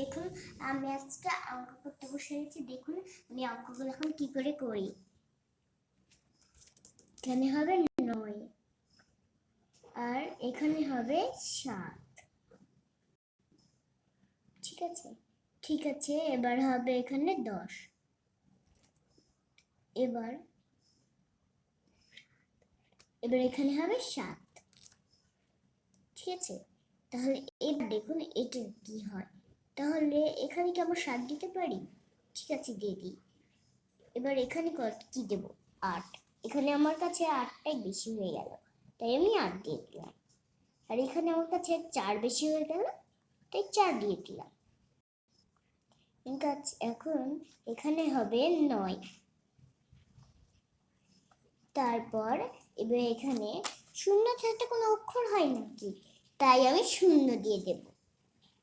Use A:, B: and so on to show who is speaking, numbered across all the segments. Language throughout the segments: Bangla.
A: দেখুন আমি আজকে অঙ্ক করতে বসে গেছি দেখুন, আমি অঙ্কগুলো এখন কি করে করি? এখানে হবে নয় আর এখানে হবে সাত। ঠিক আছে? ঠিক আছে, এবার হবে এখানে দশ। এবার এবার এখানে হবে সাত। ঠিক আছে? তাহলে এবার দেখুন, এটা কি হয়? তাহলে এখানে কি আমরা সাত দিতে পারি? ঠিক আছে, দিয়ে দিই। এবার এখানে কি দেব? আট। এখানে আমার কাছে আটটাই বেশি হয়ে গেল। তাই আমি আট দিয়ে দিলাম। আর এখানে আমার কাছে চার বেশি হয়ে গেল, তাই চার দিয়ে দিলাম। এখন এখানে হবে নয়। তারপর এবার এখানে শূন্য ছাড়তে কোনো অক্ষর হয় নাকি? তাই আমি শূন্য দিয়ে দেব।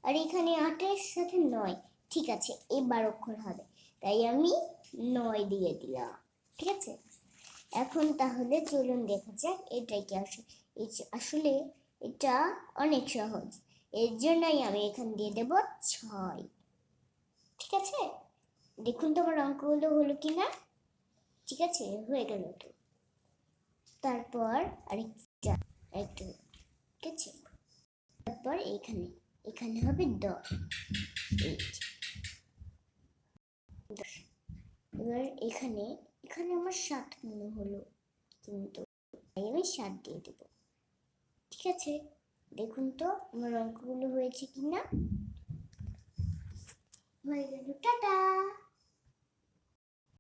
A: আর এখানে আটের সাথে নয়। ঠিক আছে, এবার অক্ষর হবে। তাই আমি নয় দিয়ে দিলাম। ঠিক আছে? এখন তাহলে চলুন দেখা যাক, এটাই কি আসে? আসলে এটা অনেক সহজ। এর জন্যই আমি এখান দিয়ে দেব ছয়। ঠিক আছে? দেখুন তোমার অঙ্কগুলো হলো কি না ঠিক আছে, হয়ে গেল তো। তারপর আরেকটা, একটু, ঠিক আছে? তারপর এখানে। এখানে হবে দশ। এবার এখানে এখানে আমার সাত মনে হলো কিন্তু তাই আমি সাত দিয়ে দেবো। ঠিক আছে? দেখুন তো আমার অঙ্কগুলো হয়েছে কি না হয়ে গেল টাটা!